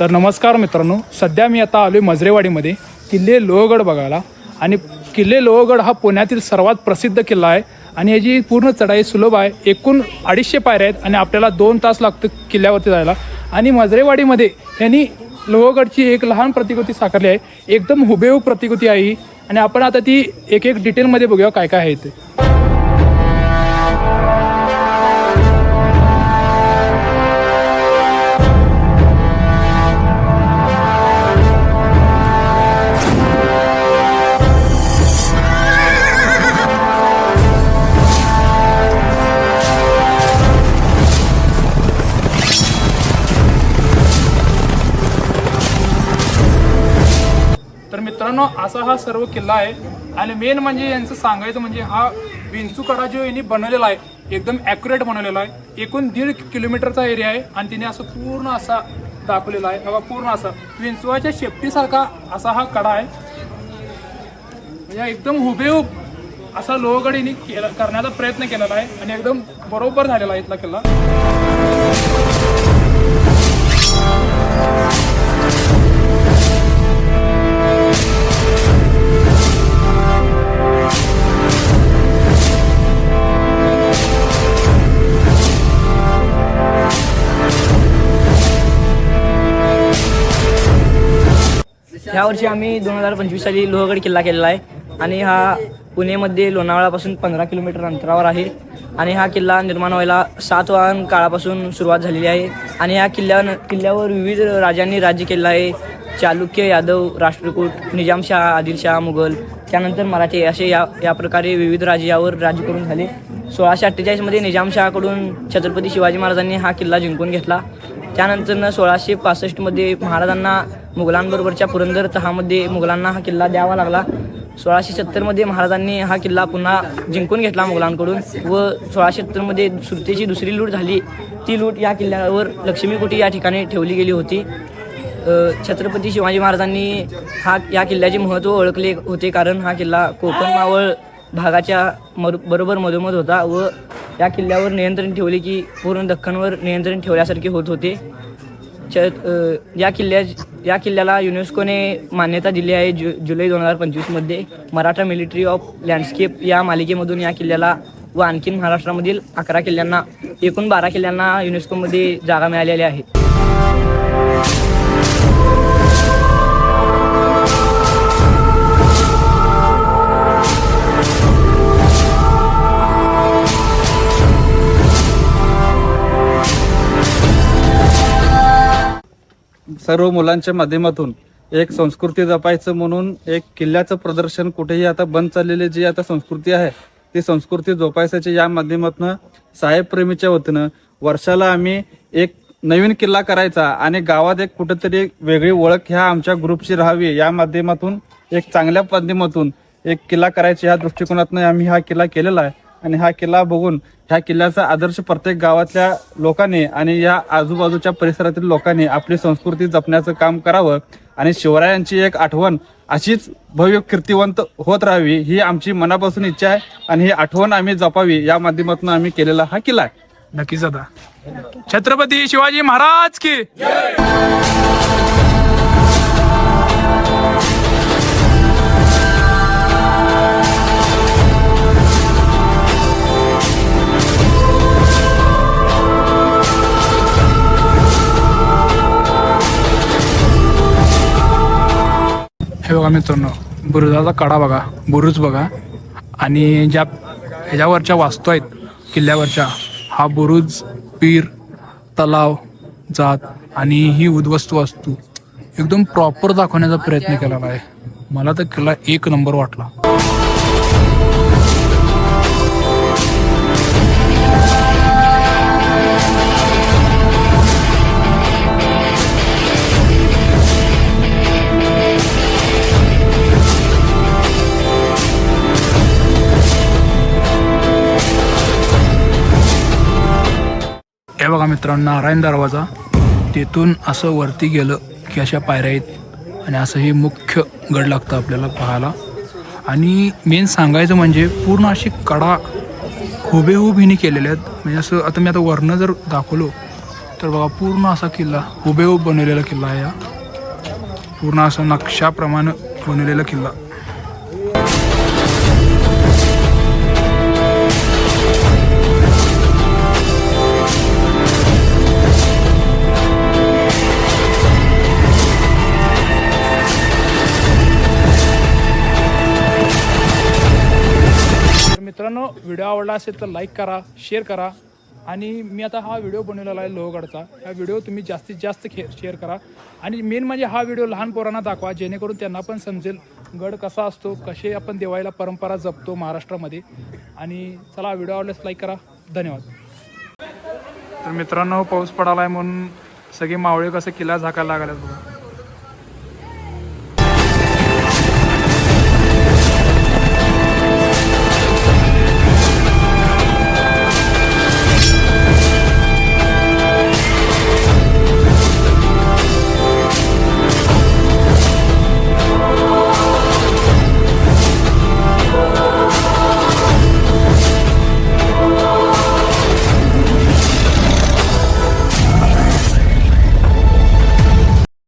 तर नमस्कार मित्रांनो सध्या मी आता आलो आहे मजरेवाडीमध्ये. किल्ले लोहगड बघायला. आणि किल्ले लोहगड हा पुण्यातील सर्वात प्रसिद्ध किल्ला आहे. आणि याची पूर्ण चढाई सुलभ आहे. एकूण अडीचशे पायऱ्या आहेत आणि आपल्याला दोन तास लागतं किल्ल्यावरती जायला. आणि मजरेवाडीमध्ये यांनी लोहगडची एक लहान प्रतिकृती साकारली आहे. एकदम हुबेहूब प्रतिकृती आहे ही. आणि आपण आता ती एक एक डिटेलमध्ये बघूया काय काय आहे ते. तर मित्रांनो असा हा सर्व किल्ला आहे. आणि मेन म्हणजे यांचं सांगायचं म्हणजे हा विंचूकडा जो यांनी बनवलेला आहे एकदम ॲक्युरेट बनवलेला आहे. एकूण दीड किलोमीटरचा एरिया आहे आणि तिने असं पूर्ण असा दाखवलेला आहे. बघा पूर्ण असा. विंचवाच्या शेपटीसारखा असा हा कडा आहे. म्हणजे एकदम हुबेहूब असा लोहगड यांनी केला करण्याचा प्रयत्न केलेला आहे आणि एकदम बरोबर झालेला आहे इथला किल्ला. ह्या वर्षी आम्ही दोन हजार पंचवीस साली लोहगड किल्ला केलेला आहे. आणि हा पुणेमध्ये लोणावळापासून पंधरा किलोमीटर अंतरावर आहे. आणि हा किल्ला निर्माण व्हायला सातवाहन काळापासून सुरुवात झालेली आहे. आणि या किल्ल्या किल्ल्यावर विविध राजांनी राज्य केलं आहे. चालुक्य यादव राष्ट्रकूट निजामशाह आदिलशाह मुघल त्यानंतर मराठे असे या या प्रकारे विविध राजे यावर राज्य करून झाले. सोळाशे अठ्ठेचाळीसमध्ये निजामशाहकडून छत्रपती शिवाजी महाराजांनी हा किल्ला जिंकून घेतला. त्यानंतर सोळाशे पासष्टमध्ये महाराजांना मुघलांबरोबरच्या पुरंदर तहामध्ये मुघलांना हा किल्ला द्यावा लागला. सोळाशे सत्तरमध्ये महाराजांनी हा किल्ला पुन्हा जिंकून घेतला मुघलांकडून व सोळाशे सत्तरमध्ये सुरतेची दुसरी लूट झाली. ती लूट या किल्ल्यावर लक्ष्मीकुटी या ठिकाणी ठेवली गेली होती. छत्रपती शिवाजी महाराजांनी हा या किल्ल्याचे महत्त्व ओळखले होते कारण हा किल्ला कोकण मावळ भागाच्या मर बरोबर मधोमध होता व या किल्ल्यावर नियंत्रण ठेवले की पूर्ण दख्खनवर नियंत्रण ठेवल्यासारखे होत होते. या किल्ल्या या किल्ल्याला युनेस्कोने मान्यता दिली आहे जु जुलै दोन हजार पंचवीसमध्ये. मराठा मिलिटरी ऑफ लँडस्केप या मालिकेमधून या किल्ल्याला व आणखीन महाराष्ट्रामधील अकरा किल्ल्यांना एकूण बारा किल्ल्यांना युनेस्कोमध्ये जागा मिळालेली आहे. सर्व मुलांच्या माध्यमातून एक संस्कृती जपायचं म्हणून एक किल्ल्याचं प्रदर्शन कुठेही आता बंद चाललेली जी आता संस्कृती आहे ती संस्कृती जोपासायची या माध्यमातून साहेब प्रेमीच्या वतीनं वर्षाला आम्ही एक नवीन किल्ला करायचा आणि गावात एक कुठेतरी वेगळी ओळख ह्या आमच्या ग्रुपची राहावी या माध्यमातून एक चांगल्या माध्यमातून एक किल्ला करायची ह्या दृष्टिकोनातून आम्ही हा किल्ला केलेला आहे. आणि हा किल्ला बघून ह्या किल्ल्याचा आदर्श प्रत्येक गावातल्या लोकांनी आणि या आजूबाजूच्या परिसरातील लोकांनी आपली संस्कृती जपण्याचं काम करावं. आणि शिवरायांची एक आठवण अशीच भव्य कीर्तिवंत होत राहावी ही आमची मनापासून इच्छा आहे. आणि ही आठवण आम्ही जपावी या माध्यमातून आम्ही केलेला हा किल्ला आहे. नक्कीच आता छत्रपती शिवाजी महाराज की. हे बघा मित्रांनो बुरुजाचा कडा बघा बुरुज बघा. आणि ज्या ह्याच्यावरच्या वास्तू आहेत किल्ल्यावरच्या हा बुरुज पीर तलाव जात आणि ही उद्वस्तू वास्तू एकदम प्रॉपर दाखवण्याचा प्रयत्न केलेला आहे. मला तर किल्ला एक नंबर वाटला. बघा मित्रांनो नारायण दरवाजा. तिथून असं वरती गेलं की अशा पायऱ्या आहेत. आणि असं हे मुख्य गड लागतं आपल्याला पाहायला. आणि मेन सांगायचं म्हणजे पूर्ण अशी कडा हुबेहूब हिने केलेल्या आहेत. म्हणजे असं आता मी आता वरनं जर दाखवलो तर बघा पूर्ण असा किल्ला हुबेहूब बनवलेला किल्ला आहे हा. पूर्ण असा नक्षाप्रमाणे बनवलेला किल्ला. मित्रांनो व्हिडिओ आवडला असेल तर लाईक करा शेअर करा. आणि मी आता हा व्हिडिओ बनवलेला आहे लोहगडचा. हा व्हिडिओ तुम्ही जास्तीत जास्त खे शेअर करा. आणि मेन म्हणजे हा व्हिडिओ लहान पोरांना दाखवा जेणेकरून त्यांना पण समजेल गड कसा असतो कसे आपण देवायला परंपरा जपतो महाराष्ट्रामध्ये. आणि चला व्हिडिओ आवडल्यास लाईक करा. धन्यवाद. तर मित्रांनो पाऊस पडाला आहे म्हणून सगळे मावळे कसं किल्ला झाकायला लागल्यात बघा.